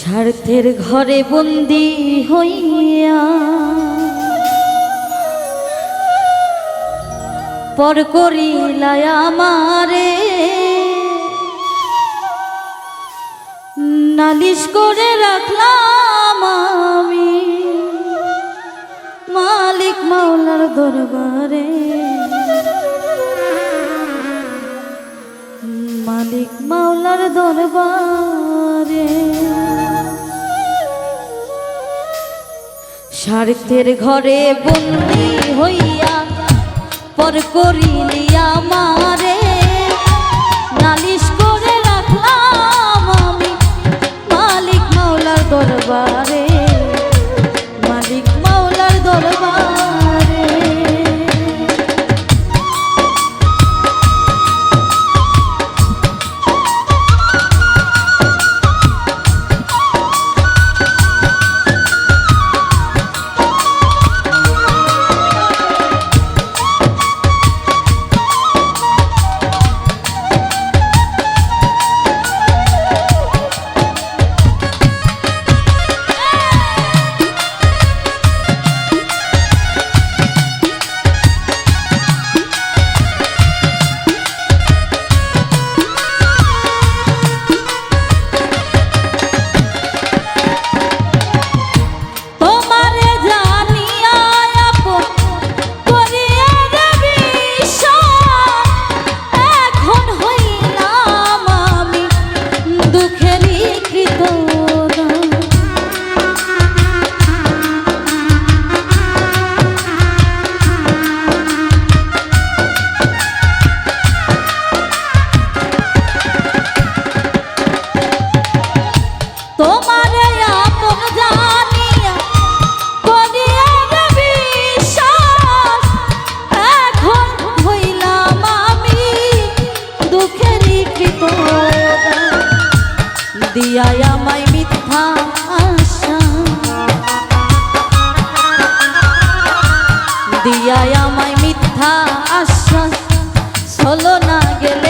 স্বার্থের ঘরে বন্দি হইয়া পর করিলায় আমারে। নালিশ করে রাখলাম আমি মালিক মাওলার দরবারে। মালিক মাওলার দরবারে। স্বার্থের ঘরে বন্দি হইয়া পর করিলি আমারে I get it.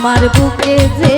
আমার বুকে যে